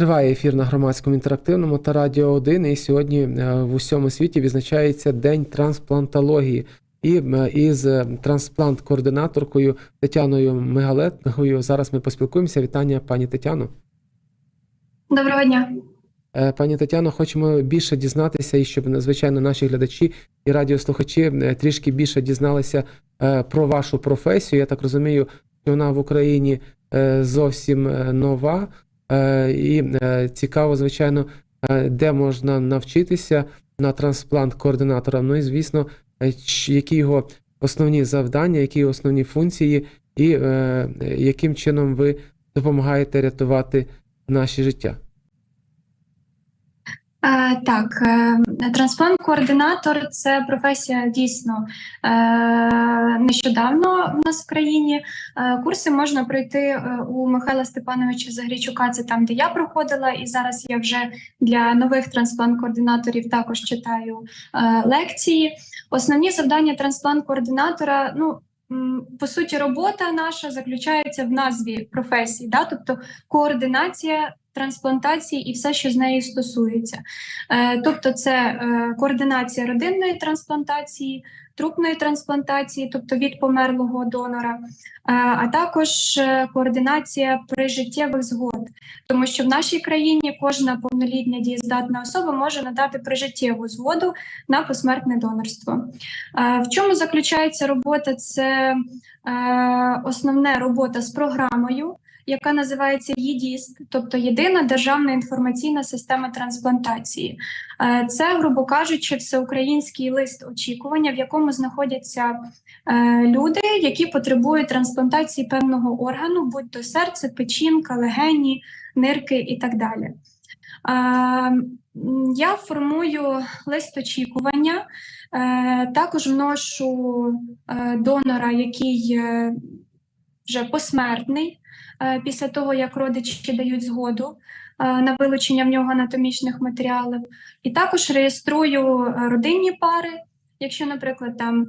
Триває ефір на громадському інтерактивному та Радіо 1, і сьогодні е, в усьому світі відзначається День трансплантології. І е, із е, трансплант-координаторкою Тетяною Мегалетною зараз ми поспілкуємося. Вітання, пані Тетяно. Доброго дня. Пані Тетяно, хочемо більше дізнатися, і щоб звичайно наші глядачі і радіослухачі трішки більше дізналися про вашу професію. Я так розумію, що вона в Україні зовсім нова, і е, цікаво, звичайно, е, де можна навчитися на трансплант координатора. Ну і звісно, е, які його основні завдання, які основні функції, і е, яким чином ви допомагаєте рятувати наші життя. Так, е, трансплант-координатор це професія дійсно е, нещодавно в нас в країні. Е, курси можна пройти у Михайла Степановича Загрічука, це там, де я проходила, і зараз я вже для нових трансплант-координаторів також читаю лекції. Основні завдання трансплант-координатора, ну. По суті, робота наша заключається в назві професії, да? тобто координація трансплантації і все, що з нею стосується. Е, Тобто, це е, координація родинної трансплантації, трупної трансплантації, тобто від померлого донора, е, а також координація прижиттєвих згод, тому що в нашій країні кожна повнолітня дієздатна особа може надати прижиттєву згоду на посмертне донорство. В чому заключається робота? Це основне робота з програмою яка називається ЄДІСТ, тобто Єдина державна інформаційна система трансплантації. Е, Це, грубо кажучи, всеукраїнський лист очікування, в якому знаходяться е, люди, які потребують трансплантації певного органу, будь то серце, печінка, легені, нирки і так далі. Е, Я формую лист очікування, також вношу донора, який вже посмертний е, після того, як родичі дають згоду е, на вилучення в нього анатомічних матеріалів. І також реєструю е, родинні пари, якщо, наприклад, там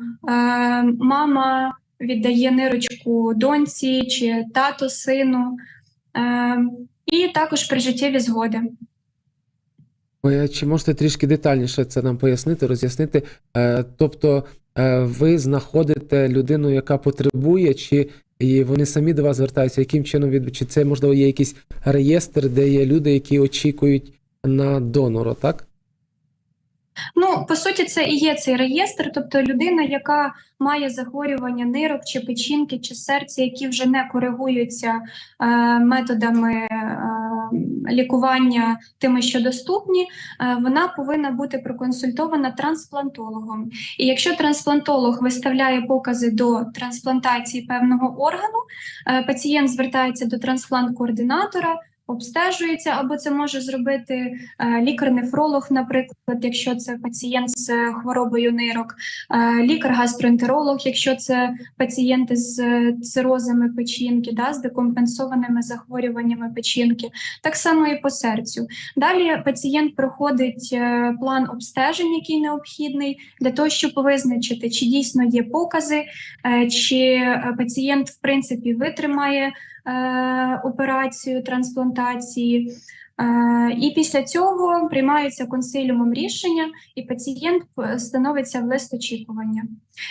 мама віддає нирочку доньці чи тато сину, і також прижиттєві згоди. Чи можете трішки детальніше це нам пояснити, роз'яснити? Тобто ви знаходите людину, яка потребує, чи і вони самі до вас звертаються? Яким чином від чи це можливо є якийсь реєстр, де є люди, які очікують на донора, так? Ну, по суті, це і є цей реєстр, тобто людина, яка має захворювання нирок чи печінки, чи серця, які вже не коригуються е, методами е, лікування тими, що доступні, е, вона повинна бути проконсультована трансплантологом. І якщо трансплантолог виставляє покази до трансплантації певного органу, е, пацієнт звертається до трансплант-координатора. Обстежується, або це може зробити е, лікар-нефролог, наприклад, якщо це пацієнт з е, хворобою нирок, е, лікар-гастроентеролог, якщо це пацієнти з цирозами печінки, да, з декомпенсованими захворюваннями печінки, так само і по серцю. Далі пацієнт проходить план обстежень, який необхідний для того, щоб визначити, чи дійсно є покази, чи пацієнт в принципі витримає операцію трансплантації. Е, І після цього приймається консиліумом рішення, і пацієнт е, становиться в лист очікування.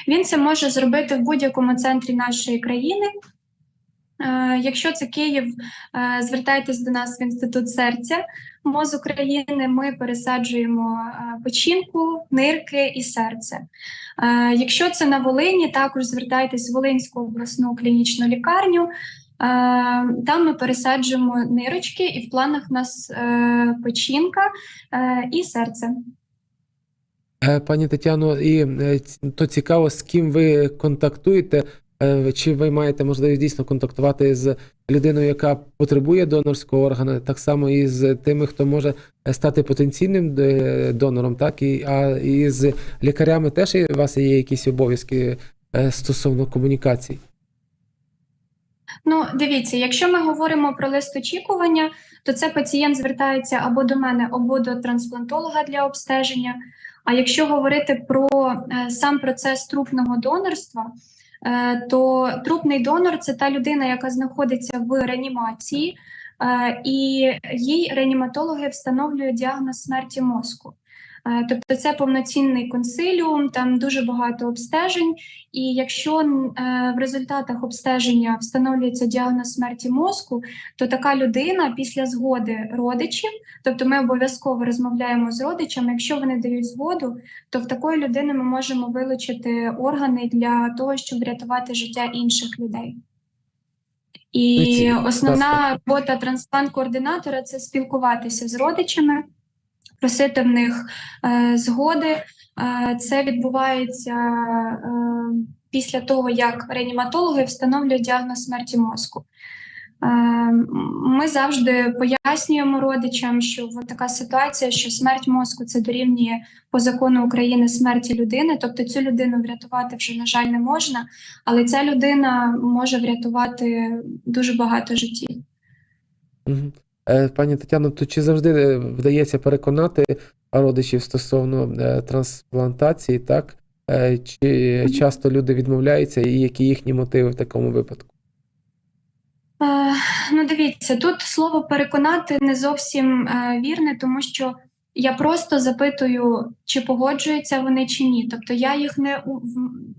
Він це може зробити в будь-якому центрі нашої країни. Е, Якщо це Київ, е, звертайтесь до нас в інститут серця МОЗ України. Ми пересаджуємо е, печінку, нирки і серце. Е, Якщо це на Волині, також звертайтесь в Волинську обласну клінічну лікарню. Там ми пересаджуємо нирочки, і в планах у нас е, печінка е, і серце. Е, Пані Тетяно, і то цікаво, з ким ви контактуєте, чи ви маєте можливість дійсно контактувати з людиною, яка потребує донорського органу, так само і з тими, хто може стати потенційним донором, так і а і з лікарями теж у вас є якісь обов'язки стосовно комунікацій. Ну, дивіться, якщо ми говоримо про лист очікування, то це пацієнт звертається або до мене, або до трансплантолога для обстеження. А якщо говорити про е, сам процес трупного донорства, е, то трупний донор це та людина, яка знаходиться в реанімації. Е, і їй реаніматологи встановлюють діагноз смерті мозку. Е, Тобто це повноцінний консиліум, там дуже багато обстежень. І якщо е, в результатах обстеження встановлюється діагноз смерті мозку, то така людина після згоди родичів, тобто ми обов'язково розмовляємо з родичами. Якщо вони дають згоду, то в такої людини ми можемо вилучити органи для того, щоб врятувати життя інших людей. І основна робота трансплант-координатора це спілкуватися з родичами, просити в них е, згоди. Е, це відбувається е, після того, як реаніматологи встановлюють діагноз смерті мозку. Ми завжди пояснюємо родичам, що така ситуація, що смерть мозку це дорівнює по закону України смерті людини, тобто цю людину врятувати вже, на жаль, не можна, але ця людина може врятувати дуже багато життів. Е, Пані Тетяно, то чи завжди е, вдається переконати родичів стосовно е, трансплантації, так? Чи часто люди відмовляються, і які їхні мотиви в такому випадку? Ну, дивіться, тут слово переконати не зовсім вірне, тому що я просто запитую, чи погоджуються вони чи ні. Тобто я їх не,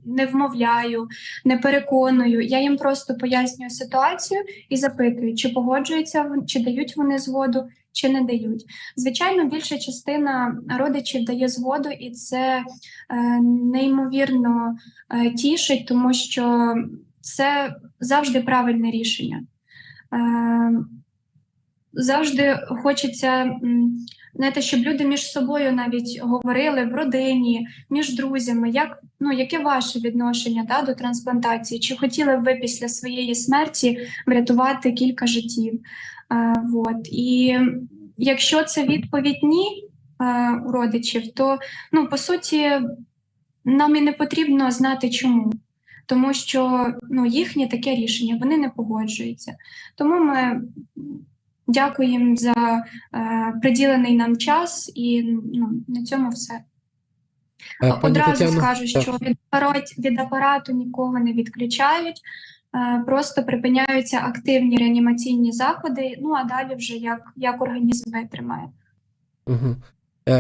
не вмовляю, не переконую. Я їм просто пояснюю ситуацію і запитую, чи погоджуються, чи дають вони згоду, чи не дають. Звичайно, більша частина родичів дає згоду, і це е, неймовірно е, тішить, тому що це завжди правильне рішення. Е, Завжди хочеться, знаєте, щоб люди між собою навіть говорили в родині, між друзями, як, ну, яке ваше відношення да, до трансплантації? Чи хотіли б ви після своєї смерті врятувати кілька життів? Е, вот. І якщо це відповідь ні е, у родичів, то ну, по суті нам і не потрібно знати чому. Тому що ну, їхнє таке рішення, вони не погоджуються. Тому ми дякуємо за е, приділений нам час, і ну, на цьому все. Е, Пані Одразу Тетяно, скажу, що від, від апарату нікого не відключають, е, просто припиняються активні реанімаційні заходи. Ну а далі вже як, як організм витримає. Угу.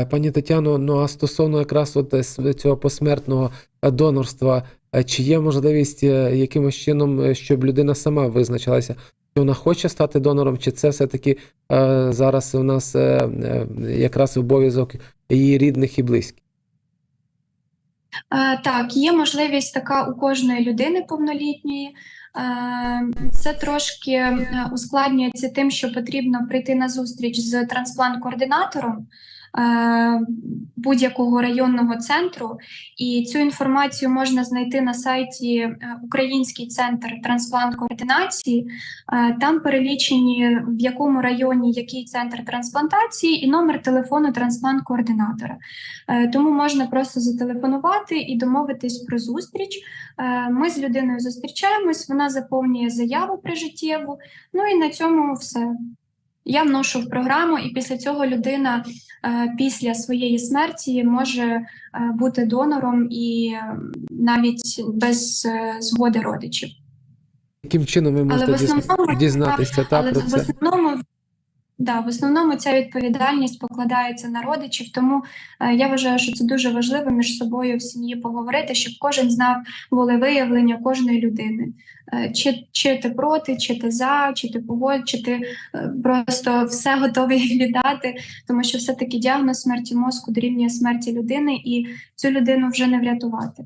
Пані Тетяно, ну а стосовно якраз от е, цього посмертного е, донорства, е, чи є можливість е, якимось чином, е, щоб людина сама визначилася, чи вона хоче стати донором, чи це все-таки е, зараз у нас е, е, якраз обов'язок її рідних і близьких? Е, Так, є можливість така у кожної людини повнолітньої. Е, Це трошки ускладнюється тим, що потрібно прийти на зустріч з трансплант-координатором будь-якого районного центру, і цю інформацію можна знайти на сайті е, Український центр трансплант-координації. Е, Там перелічені в якому районі який центр трансплантації і номер телефону трансплант-координатора. Е, Тому можна просто зателефонувати і домовитись про зустріч. Е, Ми з людиною зустрічаємось, вона заповнює заяву прижиттєву. Ну і на цьому все. Я вношу в програму, і після цього людина е, після своєї смерті може е, бути донором і е, навіть без згоди родичів. Яким чином ви можете в основному- дізнатися та, Але про в основному, да, в основному ця відповідальність покладається на родичів, тому е, я вважаю, що це дуже важливо між собою в сім'ї поговорити, щоб кожен знав волевиявлення кожної людини. Е, Чи, чи ти проти, чи ти за, чи ти погодь, чи ти е, просто все готовий віддати, тому що все-таки діагноз смерті мозку дорівнює смерті людини, і цю людину вже не врятувати.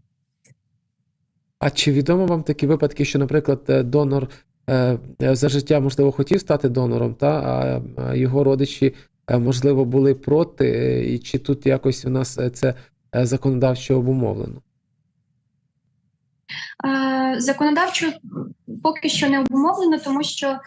А чи відомо вам такі випадки, що, наприклад, е, донор за життя, можливо, хотів стати донором, та, а, його родичі, е, можливо, були проти, е, і чи тут якось у нас е, це е, законодавчо обумовлено? Е, Законодавчо поки що не обумовлено, тому що е,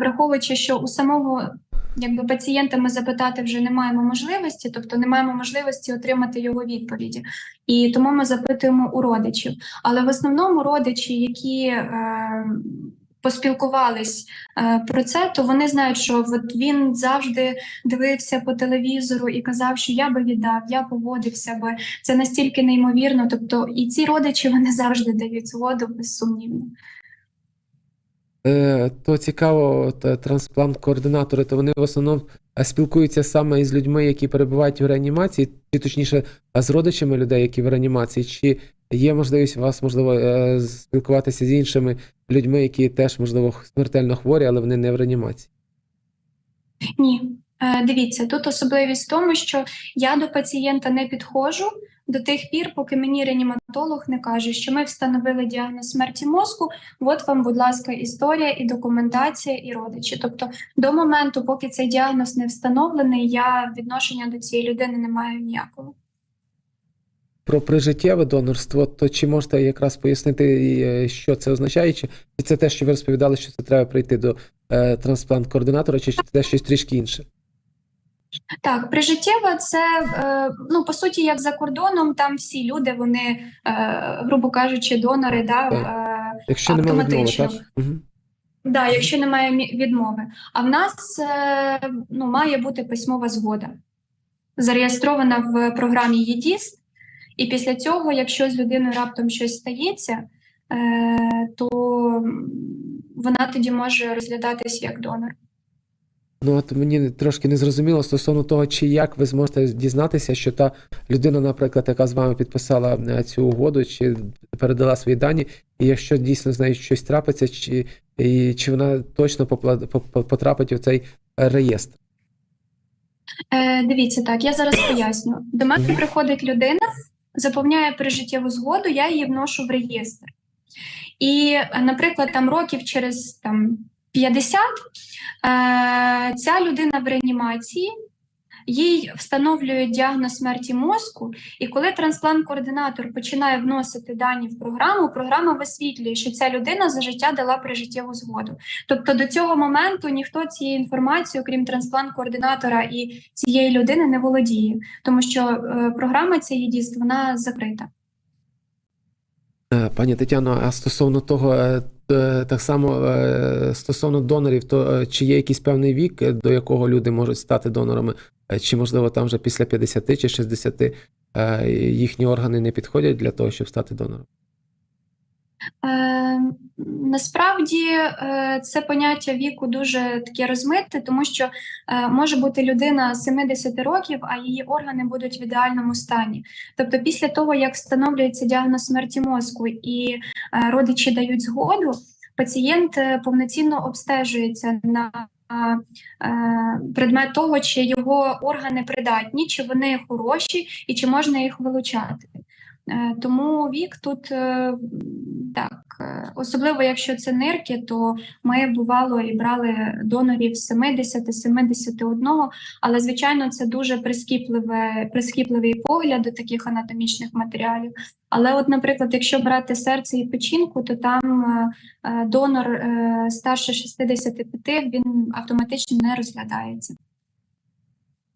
враховуючи, що у самого якби пацієнта ми запитати вже не маємо можливості, тобто не маємо можливості отримати його відповіді, і тому ми запитуємо у родичів. Але в основному родичі, які е, поспілкувались е, про це, то вони знають, що от він завжди дивився по телевізору і казав, що я би віддав, я поводився би. Це настільки неймовірно. Тобто, і ці родичі вони завжди дають згоду безсумнівно. Е, то цікаво, трансплант-координатори, то вони в основному е, спілкуються саме із людьми, які перебувають в реанімації, чи точніше е, з родичами людей, які в реанімації, чи є можливість у вас, можливо, спілкуватися з іншими людьми, які теж, можливо, смертельно хворі, але вони не в реанімації. Ні, дивіться, тут особливість в тому, що я до пацієнта не підходжу до тих пір, поки мені реаніматолог не каже, що ми встановили діагноз смерті мозку. От вам, будь ласка, історія і документація, і родичі. Тобто, до моменту, поки цей діагноз не встановлений, я відношення до цієї людини не маю ніякого. Про прижиттєве донорство, то чи можете якраз пояснити, е, що це означає? Чи це те, що ви розповідали, що це треба прийти до е, трансплант-координатора, чи це щось трішки інше? Так, прижиттєва це е, ну по суті, як за кордоном, там всі люди, вони, е, грубо кажучи, донори, да, е, Якщо немає відмови, так? Да, якщо немає відмови. А в нас ну, має бути письмова згода, зареєстрована в програмі ЄДІС, і після цього, якщо з людиною раптом щось стається, то вона тоді може розглядатись як донор. Ну от мені трошки не зрозуміло стосовно того, чи як ви зможете дізнатися, що та людина, наприклад, яка з вами підписала е, цю угоду, чи передала свої дані, і якщо дійсно з нею щось трапиться, чи, і, чи вона точно потрапить у цей реєстр. Е, дивіться так, я зараз поясню. До мене Мгм. приходить людина, заповняє прижиттєву згоду, я її вношу в реєстр. І, наприклад, там років через там, 50 е, ця людина в реанімації, їй встановлюють діагноз смерті мозку, і коли трансплант-координатор починає вносити дані в програму, програма висвітлює, що ця людина за життя дала прижиттєву згоду. Тобто до цього моменту ніхто цією інформацією, крім трансплант-координатора і цієї людини, не володіє, тому що е, програма цієї дійсно вона закрита. Е, Пані Тетяно, а стосовно того, е, е, так само стосовно донорів, то чи є якийсь певний вік, до якого люди можуть стати донорами? Чи можливо там вже після 50 чи 60 е, їхні органи не підходять для того, щоб стати донором? Е, насправді е, це поняття віку дуже таке розмите, тому що е, може бути людина 70 років, а її органи будуть в ідеальному стані. Тобто, після того, як встановлюється діагноз смерті мозку і е, родичі дають згоду, пацієнт е, повноцінно обстежується на е, предмет того, чи його органи придатні, чи вони хороші і чи можна їх вилучати. Е, Тому вік тут е, так, е, особливо якщо це нирки, то ми бувало і брали донорів 70-71, але звичайно це дуже прискіпливе, прискіпливий погляд до таких анатомічних матеріалів. Але, от, наприклад, якщо брати серце і печінку, то там донор старше 65, він автоматично не розглядається.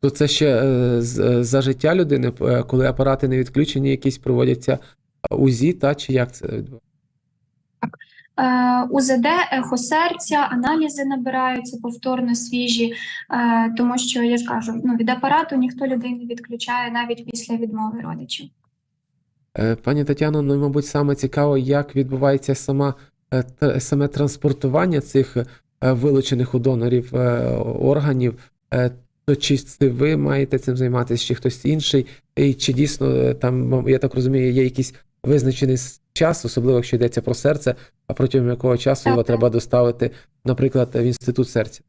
То це ще е, е, за життя людини, е, коли апарати не відключені, якісь проводяться УЗІ, та чи як це відбувається? УЗД, ехо серця, аналізи набираються повторно свіжі, тому що я ж кажу, ну від апарату ніхто людей не відключає навіть після відмови родичів. Пані Тетяно, ну, мабуть, саме цікаво, як відбувається сама, саме транспортування цих вилучених у донорів органів. То чи це ви маєте цим займатися, чи хтось інший, і чи дійсно е, там, я так розумію, є якийсь визначений час, особливо якщо йдеться про серце, а протягом якого часу його треба доставити, наприклад, в інститут серця?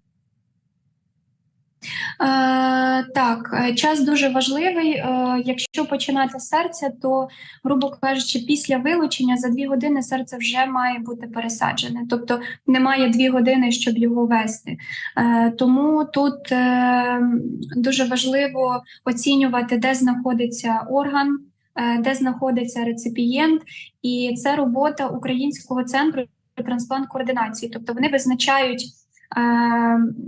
Е, так, е, час дуже важливий. Е, якщо починати з серця, то, грубо кажучи, після вилучення за дві години серце вже має бути пересаджене, тобто немає дві години, щоб його вести. Тому тут дуже важливо оцінювати, де знаходиться орган, де знаходиться реципієнт, і це робота Українського центру трансплант-координації, тобто вони визначають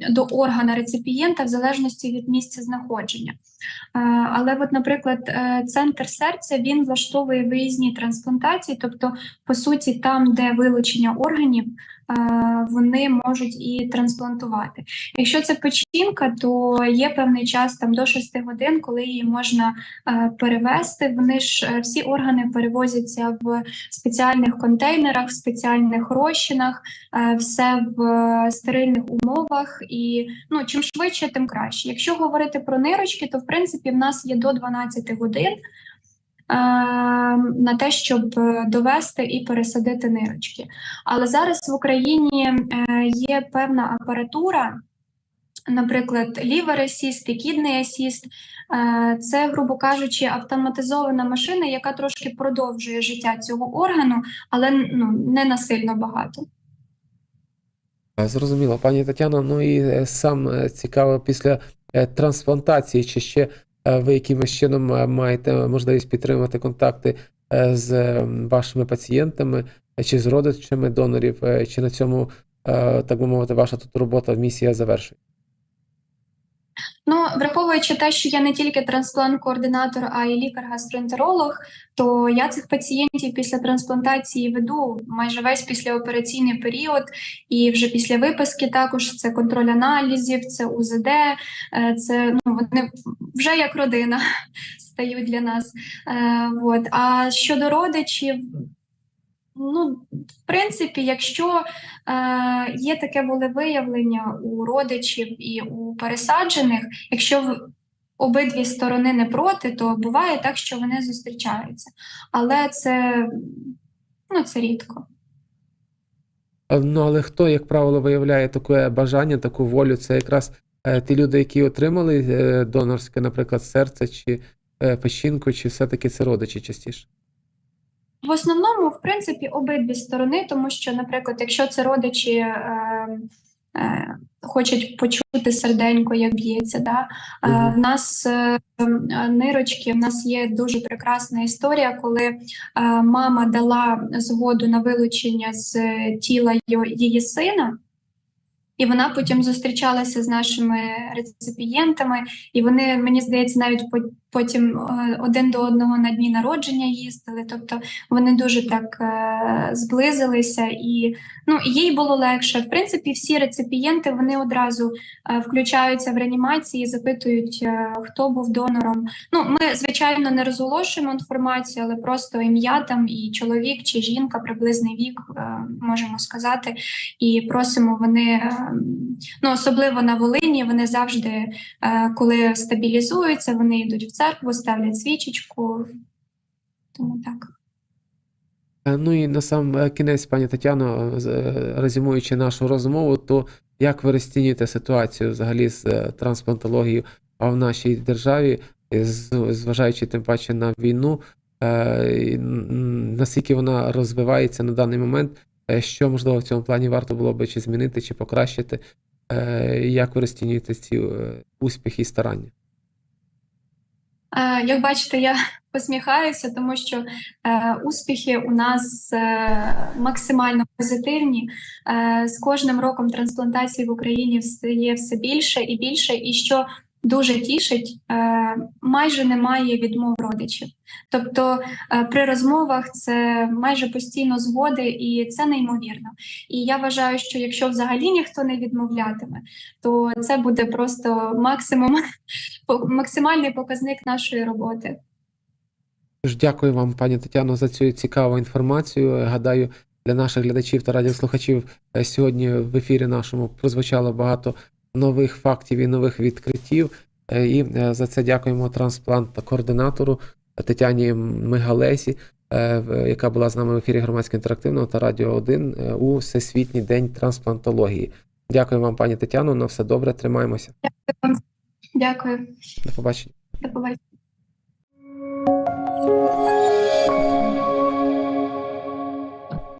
до органа реципієнта в залежності від місця знаходження. Е, Але, от, наприклад, е, центр серця він влаштовує виїзні трансплантації, тобто, по суті, там, де вилучення органів, е, вони можуть і трансплантувати. Якщо це печінка, то є певний час там до 6 годин, коли її можна е, перевести. Вони ж е, всі органи перевозяться в спеціальних контейнерах, в спеціальних розчинах, е, все в е, стерильних умовах. І ну чим швидше, тим краще. Якщо говорити про нирочки, то в принципі в нас є до 12 годин. Е, На те, щоб е, довести і пересадити нирочки. Але зараз в Україні е, є певна апаратура, наприклад, лівер асіст і кідний асіст. Це, грубо кажучи, автоматизована машина, яка трошки продовжує життя цього органу, але ну, не насильно багато. Зрозуміло, пані Тетяно. Ну і сам цікаво після трансплантації, чи ще ви якимось чином е, маєте можливість підтримувати контакти е, з е, вашими пацієнтами е, чи з родичами донорів, е, чи на цьому, е, так би мовити, ваша тут робота, місія завершує? Ну, враховуючи те, що я не тільки трансплант-координатор, а й лікар-гастроентеролог, то я цих пацієнтів після трансплантації веду майже весь післяопераційний період, і вже після виписки також це контроль аналізів, це УЗД, е, це ну вони вже як родина стають для нас. Е, от. А щодо родичів, ну, в принципі, якщо е, є таке волевиявлення у родичів і у пересаджених, якщо обидві сторони не проти, то буває так, що вони зустрічаються. Але це, ну, це рідко. Е, Ну, але хто, як правило, виявляє таке бажання, таку волю? Це якраз е, ті люди, які отримали е, донорське, наприклад, серце чи печінку, чи все-таки це родичі частіше? В основному, в принципі, обидві сторони, тому що, наприклад, якщо це родичі е, е, хочуть почути серденько, як б'ється, да? е, в нас е, нирочки, в нас є дуже прекрасна історія, коли е, мама дала згоду на вилучення з тіла її сина. І вона потім зустрічалася з нашими реципієнтами, і вони, мені здається, навіть потім е, один до одного на дні народження їздили. Тобто вони дуже так е, зблизилися, і ну їй було легше. В принципі, всі реципієнти вони одразу е, включаються в реанімації, запитують, хто був донором. Ну, ми звичайно не розголошуємо інформацію, але просто ім'я там і чоловік чи жінка, приблизний вік, можемо сказати і просимо вони, ну особливо на Волині, вони завжди, коли стабілізуються, вони йдуть в церкву, ставлять свічечку. Тому так. Е, Ну і на сам е, кінець, пані Тетяно, е, резюмуючи нашу розмову, то як ви розцінюєте ситуацію взагалі з трансплантологією в нашій державі, зважаючи тим паче на війну, наскільки вона розвивається на даний момент, що можливо в цьому плані варто було би чи змінити, чи покращити? Як ви розцінюєте ці успіхи і старання? Е, Як бачите, я посміхаюся, тому що е, успіхи у нас е, максимально позитивні. З кожним роком трансплантацій в Україні стає все більше і більше, і що дуже тішить, е, майже немає відмов родичів. Тобто е, при розмовах це майже постійно згоди, і це неймовірно. І я вважаю, що якщо взагалі ніхто не відмовлятиме, то це буде просто максимум максимальний показник нашої роботи. Дякую вам, пані Тетяно, за цю цікаву інформацію. Гадаю, для наших глядачів та радіослухачів е, сьогодні в ефірі нашому прозвучало багато нових фактів і нових відкриттів. Е, І е, за це дякуємо трансплант-координатору Тетяні Мигалесі, е, яка була з нами в ефірі громадського інтерактивного та Радіо 1 е, у Всесвітній день трансплантології. Дякую вам, пані Тетяно. На все добре, тримаємося. Дякую, До побачення. до побачення.